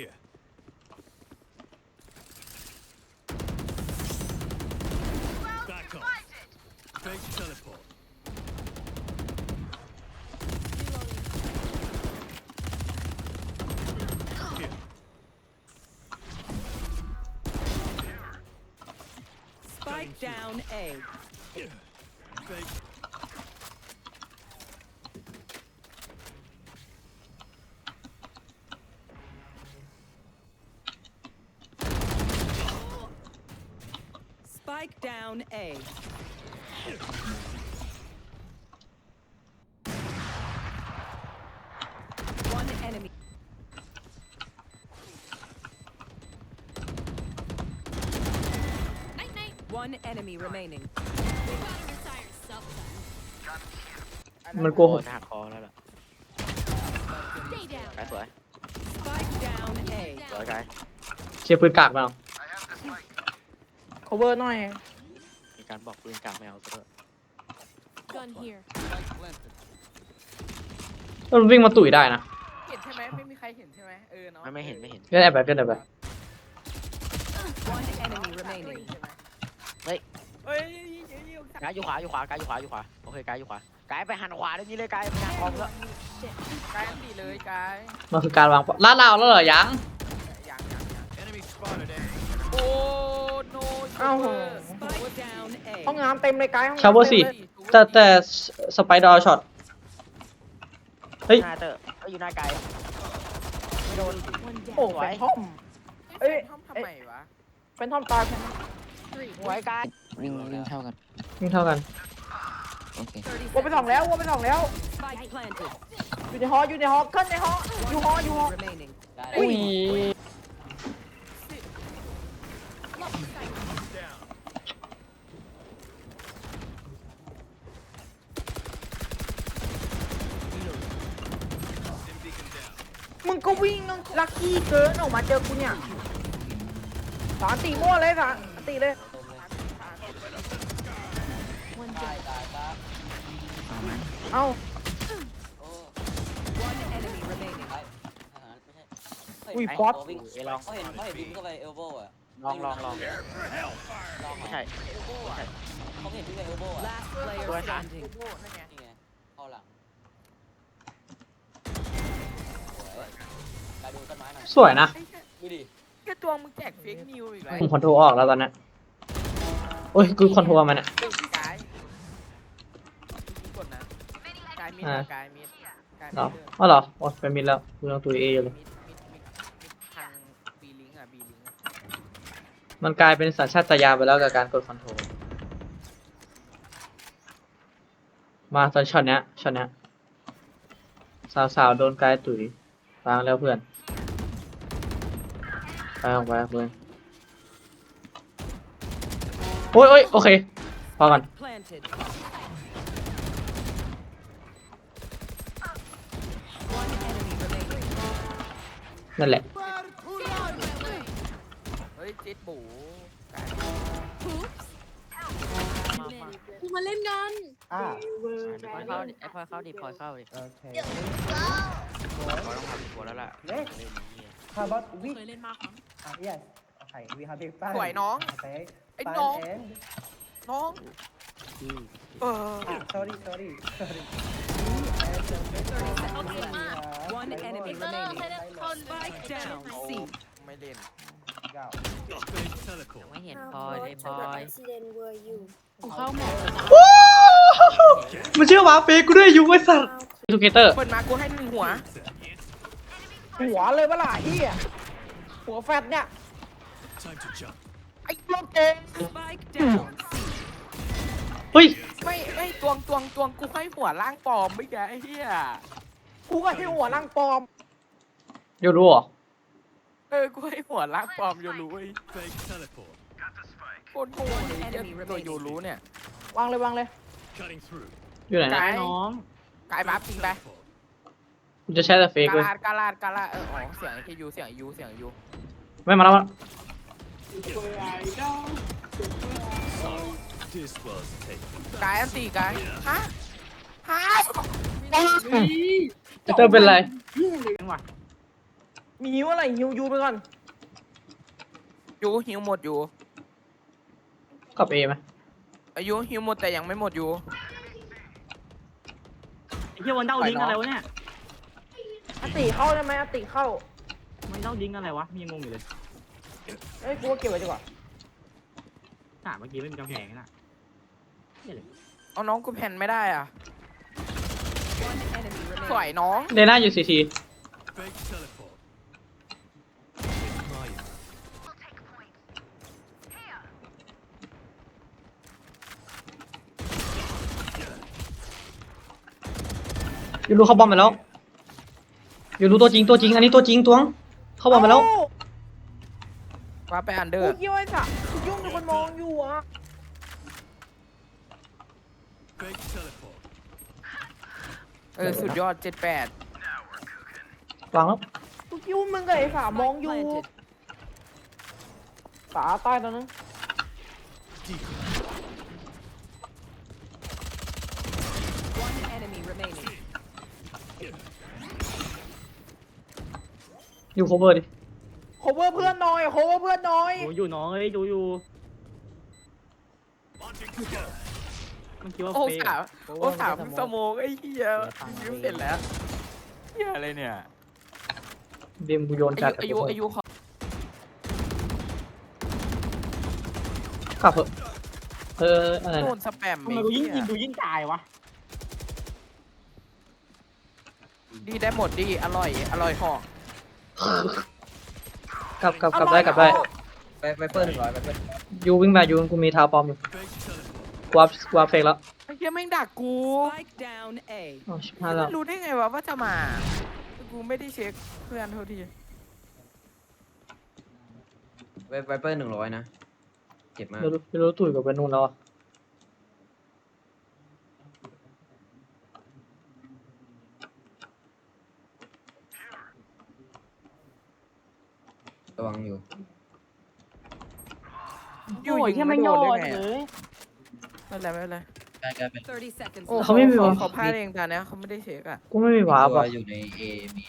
Here. Back off. Fake teleport. Here. Spike down A. Fake. down A. One enemy. Night night. One enemy remaining. We gotta retire yourself then. มันโกหก จะหักคอแล้วล่ะ Stay down. กายสวย Spike down A. สวยกาย เชียร์ปืนกากมาเอา cover หน่อย มี การบอกปืนกลางไม่เอาซะด้วย Gun here. เออมันวิ่งมาตุ๋ยได้นะ เห็นใช่ไหมไม่มีใครเห็นใช่ไหมเออเนาะไม่ไม่เห็นไม่เห็น ก็แอบแบบก็แอบแบบ One enemy remaining. เฮ้ย เฮ้ยเฮ้ยกายอยู่ขวาอยู่ขวากายอยู่ขวาอยู่ขวาโอเคกายอยู่ขวากายไปหันขวาเดี๋ยวนี้เลยกายไปหันคอมแล้วกายอันตีเลยกายมันคือการวางเป้าลาดเราแล้วเหรอยังอย่างอย่างอย่าง Enemy spotted A. โอ้โน อ้าวโห Spike down A. ห้องน้ำเต็มเลยไกด์ห้องชาวโบน้ำสี่เต็มเลยแต่แต่สไปดอร์ช็อต เฮ้ย หน้าเตอร์ก็อยู่หน้ากายไม่โดน One down. โอ้แฟนทอม เอ้เอ้ยยทำทำไมวะแฟนทอมตายใช่ไหม Three. หวยกายวิ่งวิ่งเท่ากันวิ่งเท่ากัน โอเค30วัวไปสองแล้ววัวไปสองแล้ว Spike planted. อยู่ในหออยู่ในหอขึ้นในหออยู่หออยู่หอ Remaining. อุ้ย วิ่งลักกี้เกินออกมาเจอกูเนี่ยสารตีมั่วเลยสารตีเลย One down. เอ้า One enemy remaining. อุ้ยป๊อตเอยลองเขาเห็นเขาเห็นวิ่งเข้าไปเอลโบว์อะลองลองลองลองไม่ใช่เอลโบว์อะเขาเห็นวิ่งไปเอลโบว์อะ Last player standing. โอ้นั่น ดูต้นไม้หน่อยสวยนะ ไอ้แค่ดูดิแค่ตัวมึงแจกเฟกนิวอีกแล้วผมคอนโทรลออกแล้วตอนเนี้ยโอ้ยกูคอนโทรลมันอะกายกดนะกายมิดอ่ากายมิดกายเหรอมิดอ๋อเหรอโอ้ยเป็นมิดแล้วกูต้องตุยเออยู่เลยมิดมิดมิดมิดทางบีลิงอะบีลิงอะมันกลายเป็นสัญชาตญาณไปแล้วกับการกดคอนโทรลมาตอนช็อตเนี้ยช็อตเนี้ยสาวๆโดนกายตุ๋ยฟางแล้วเพื่อน ไปออกไปเพื่อนโอ้ยโอ้ยโอเคพอก่อน Planted. One enemy remaining. นั่นแหละเฮ้ยเจ็ดบูกายกูมาเล่นกันอ่าพอยเข้าดิไอ้พอยเข้าดิพอยเข้าดิโอเคพอยต้องทำตัวแล้วล่ะ Next เล่นนี้ How about we เคยเล่นมากครับ ah yes okay we have big fan สวยน้อง okay ไอ้ fan น้อง and น้อง เออ ah sorry sorry sorry One enemy เออ remaining. เคยเล่นคน Spike down. C. ไม่เล่น Fake teleport. ไม่เห็นพลอยเลยพลอยกูเข้าหมดแล้วนะมันเชื่อว่าเฟกกูด้วยยุ้ยสัตว์ทูเกเตอร์เปิดมากูให้หนึ่งหัว หัวเลยปะล่ะเฮียหัวแฟตเนี่ย Time to jump. ไอ้โลกเกม Spike down. C. เฮ้ย ไม่ไม่ตวงตวงตวงกูให้หัวล่างปลอมไม่แกไอ้เหี้ยกูก็ให้หัวนั่งปลอม โยรู้เหรอเออกูให้หัวล่างปลอมโยรู้ไอ้ Fake teleport. โคตรโง่เลยไอ้เหี้ยตัวโยรู้เนี่ยวางเลยวางเลย Cutting through. อยู่ไหนนะกายน้อง กายบัฟจริงไป Teleport. กูจะใช้แต่เฟกกาเว้ยลาดกาลาดกาลาดเอออ๋อเสียงไอ้ยูเสียงไอ้ยูเสียงไอ้ยูไม่มาแล้วมา This was taken. กายอันตีกายฮะฮะเตอร์เป็นไร มีหิวอะไรหิวยูไปก่อนยูหิวหมดอยู่กลับเอไหมอายุหิวหมดแต่ยังไม่หมดอยู่ไอ้เหี้ยวันเด้าลิงก์อะไรวะเนี่ยอ ติเข้าได้ไหมอติเข้ามันเด้าลิงก์อะไรวะมียังงงอยู่เลยเอ้ยกูว่าเก็บไว้ดีกว่าถามเมื่อกี้ไม่มีกำแพงน่ะเหี้ยเลยเอาน้องกูแผ่นไม่ได้อะ One enemy สวย remaining. น้องเดน่าอยู่ซีที Fake teleport. It's mine. ยูรู้เข้าบอมไปแล้ว ยูรู้ตัวจริงตัวจริง อันนี้ตัวจริงตัวง เข้าบอมไปแล้ว ว่าไปอันเดอกูร์คิดว่าไอ้สัตว์กูยุ่งมีคนมองอยู่อะ Fake teleport. เออ สุดยอดเจ็ดแปดวางแล้ว กูคิดว่ามึงกับไอ้สามมองอยู่ Planted. ฝาใต้ตอนนั้น Decoy. One enemy remaining. ยูโคเวอร์ดิโคเวอร์เพื่อนหน่อยโคเวอร์เพื่อนหน่อยดูอยู่น้องเอ้ยดูอยู่ Launching together. มันคิดว่าโอ้เฟกสาวโอ้สาวสโมกไอ้เหี้ยยิวเสร็จแล้วเหี้ยอะไรเนี่ยเดมกูโยนอาจัดยุอายุอายุขอกลับเถอะเอออะไรโดนะนสแปมทำไมไอ้กูยิ่งเหี้ยิยงดูยิ่งตายวะดีได้หมดดีอร่อยอร่อยหอก กลับกลับกลับได้กลับได้ไปไปเปิดหนึ่งร้อยไปเปิดยูวิ่งมายูกูมีเท้าปลอมอยู่ Fake teleport. กวาบกวาบเฟกแล้วไอ้เหี้ยแม่งดักกู Spike down A. อ๋อชิบหายแล้วรู้ได้ไงวะว่าจะมา กูไม่ได้เช็คเพื่อนเท่าทีไปไปเปิดหนึ่งร้อยนะ เจ็บมาก ไม่รู้ไม่รู้ตุ๋ยกับไปนู่นแล้วอะ ระวังอยู่อยู่โอ้ยยิงแค่ไม่ไม่โดโยนนได้ไงเลอะยไม่เป็นไรไม่เป็นไรใกล้ใกล้เป็น30 seconds โอ้ left. เขาไม่มีเขาวะ เขาพลาดเองตอนเนี้ยเขาไม่ได้เช็คอะกูไม่มีวาร์ปตัวอะอยู่ในเอมี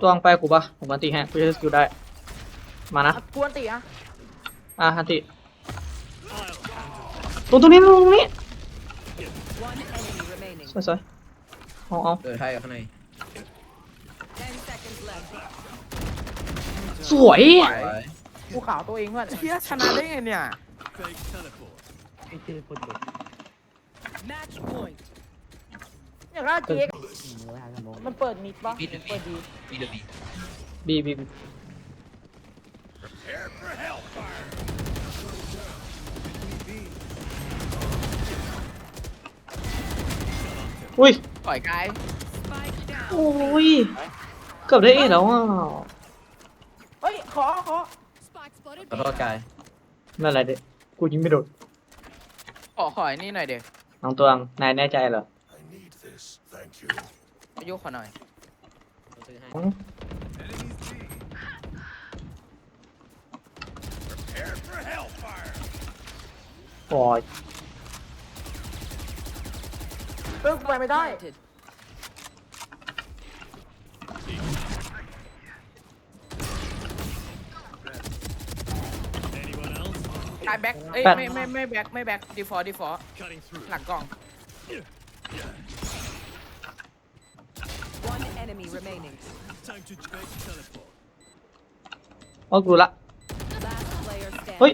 ตัวอังไปกูปะผมอันตีแฮะกูจะสกิลได้ มานะกวนติอะอะอันติ I'll handle ตัวตัวนี้ตัวตรงนี้ One enemy remaining. สวยสวยเอาเอาเดินไทยข้างใน สวยไว้กูขาวตัวเองเพื่อนเฮียชนะได้ไงเนี่ย fake teleport. ไอ้เจอคนเด็ก Match point. อยากได้เจ๊กมึงไว้หาสมองมันเปิดมิดปะมีดมีเปิดดดีมีดมีบีบีบี Prepare for hellfire. อุ้ยปล่อยกาย Spike down. โอ้ยเกือบได้เอแล้วอะเฮ้ย ขอขอ Spike spotted. ขอโทษกายนั่นแหละเด็กกูยิงไม่โดนขอขอไอ้นี่หน่อยเดี๋ยวน้องตัวอังนายแน่ใจเหรอ I need this. Thank you. อายุขอหน่อยซื้อให้อืม Prepare for hellfire. ปล่อยเลิกไปไม่ได้ Planted. ายแบ็คเอ้ยไม่ไม่ไม่แบ็คไม่แบ็คดีฟอร์ดีฟอร์ Cutting through. หลังกล่อง One enemy remaining. Time to fake teleport. เอากูละ Last player standing. เฮ้ย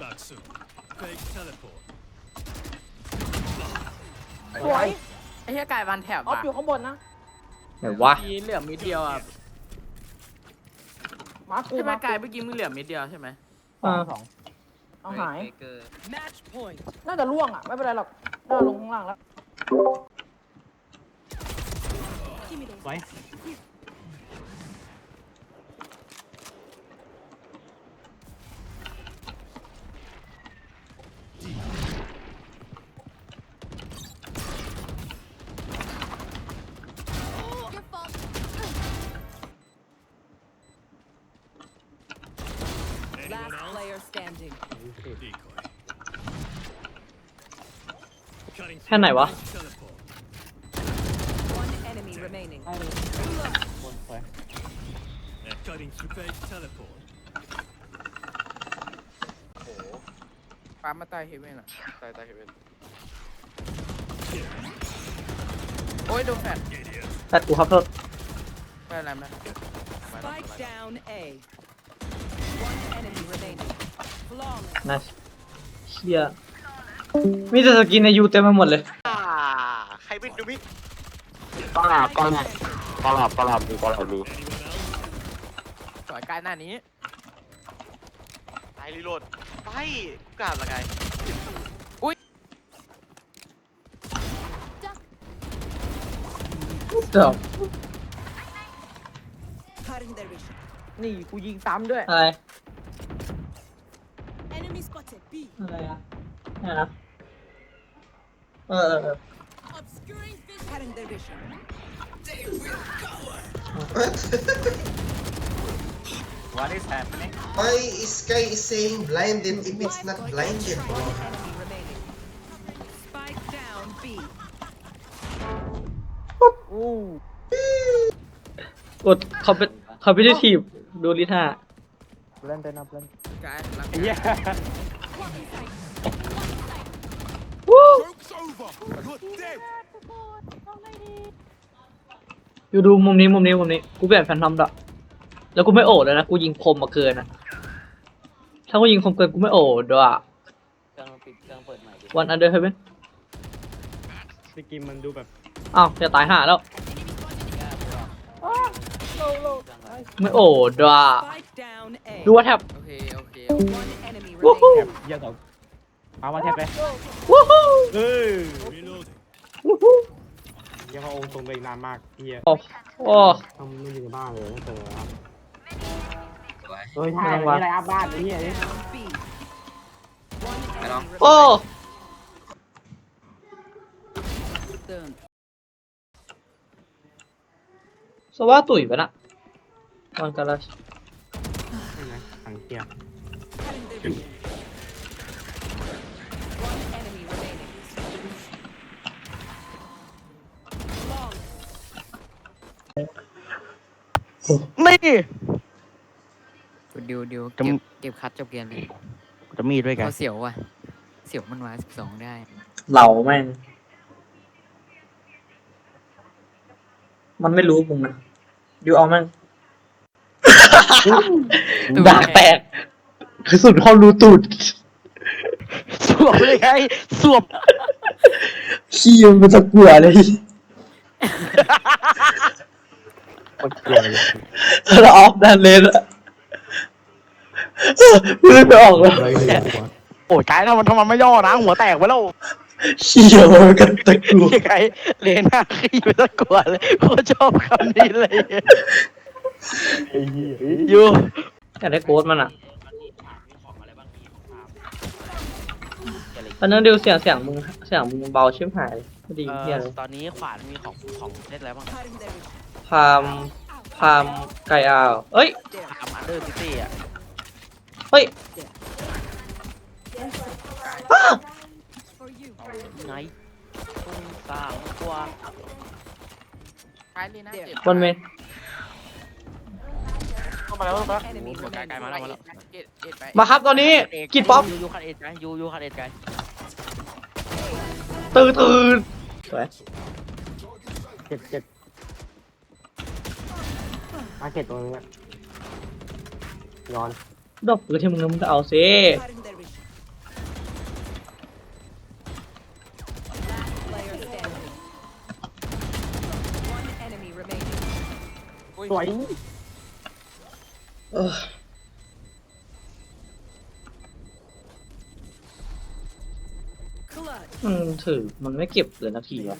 Back soon. Fake teleport. สวยไอ้เฮียกายวันแถบออฟว่ะอยู่ข้างบนนะ ไหนวะทีเหลือมิดเดียวอะมากูใช่ไหมมากายเมื่อกี้มึงเหลือมิดเดียวใช่ไหมอ่าสองเอาหาย Match point. น่าจะล่วงอะ ไม่เป็นไรหรอกน่าลงข้างล่างแล้วไว้ แค่ไหนวะ Fake teleport. One enemy remaining. บนไป They're cutting through fake teleport. โอ้โหปามาใต้เฮเว่นอะใต้ใต้เฮเว่นโอ้ยโดนแฟน Idiot. แฟดกูครับโทษไม่เป็นไรไม่เป็นไร Spike down A. One enemy remaining. Flawless. นะเชีย มีแต่สกินในยูเต็มไปหมดเลย อ่าใครเป็นดูมิก็หลับก็หลับก็หลับก็หลับดูก็หลับดู Anyone else? สวยการหน้านี้ไปรีโหลดไปกราบละไงเดี๋ยว Cutting their vision. นี่กูยิงซ้ำด้วย อะไร Enemy spotted. B. อะไรอะเนี่ยนะ เออเออเออ Obscuring vision. Cutting their vision. What is happening Why is Sky is saying blinded if it's not blinded, bro? One enemy remaining. Spike down B. อู้กดคอมเพคอมพิวทีฟดูลิท่าเล่นไปนับเล่นการหลังเหี้ย Joke's over. You're dead. อยู่ดูมุมนี้มุมนี้มุมนี้กูเปลี่ยนแฟนทอมละแล้วกูไม่โอดเลยนะกูยิงคมมาเกินอะถ้ากูยิงคมเกินกูไม่โอดด้วยเครื่องปิดเครื่องเปิดใหม่ดิวันอันเดอร์เฮเว่นสกินมันดูแบบอ้าวจะตายห่าแล้วไม่โอดด้วย Spike down A. ดูว่าแท็บโอเค โอเค One enemy วู้ฮู้ remaining. เหี้ยสอง เอามาแทบไปวู้ฮู้เออ Reloading. วู้ฮู้เหี้ยังพระองค์ทรงตัวเองนานมากเหี้ยโอ้โอ้ทำไม่อยู่ในบ้านเลยไม่เจอครับสวยเฮ้ยใช่ไม่ไม่วะไรอัพบ้านไอ้เหี้ยนี่ Down B. One Hello? enemy โอ้ remaining. สว่าตุ๋ยไปนะวันกันละใช่ไหมสังเกต Flawless. นี่ดิวดิวจะเก็บเก็บคัดจบเกมเลยจะมีดด้วยกันเขาเสียวว่ะ เสียวมันวาสิบสองได้ เหล่าแม่ง มันไม่รู้มึงนะดูเอาแม่งดากแตกคือสุดความรู้ตูดสวมเลยไงสวมขี้มันเป็นตะกั่วเลย คนเกลียดเลยแล้วออฟดันเลนอะพูดไม่ออกเลยเลยเลยดีกว่าโอ้ยกายถ้ามันถ้ามันไม่ย่อนะ หัวแตกไปแล้วขี้มันเป็นตะกั่วยังไงเลน่าขี้ไปตะกลัวเลยโคตรชอบคำนี้เลยไอ้เหี้ยอยู่อยากได้โกดมันอะตอนนั้นดิวเสียงเสียงมึงเสียงมึงเบาชิบหายไม่ดีเอ่เฮียอเลย ตอนนี้ขวานมีของของเล่นอะไรบ้าง Cutting their vision. พามพามไก่อาวเอ้ย There. ทำอันเดอร์ซิตี้อะเฮ้ย For you. ไงตุ้งสามกว่าท้ายเลยนะเจ็บนเมนเข้ามาแล้วเข้ามาแล้วโอ้โหกายกายมาแล้วมาแล้วเจ็ดเจ็ดไปมาครับตอนนี้กิดป๊อปยูยูคันเอ็ดไงยูยูคันเอ็ดไงตื่นตื่นสวยเจ็ดเจ็ด มาเก็ตตัวนี้อะย้อนดอกปืนที่มึงมึงก็เอาซิ Cutting their vision. Last player standing. One enemy remaining. สวยเออ Clutch. มันถือมันไม่เก็บเลยนาที They วะ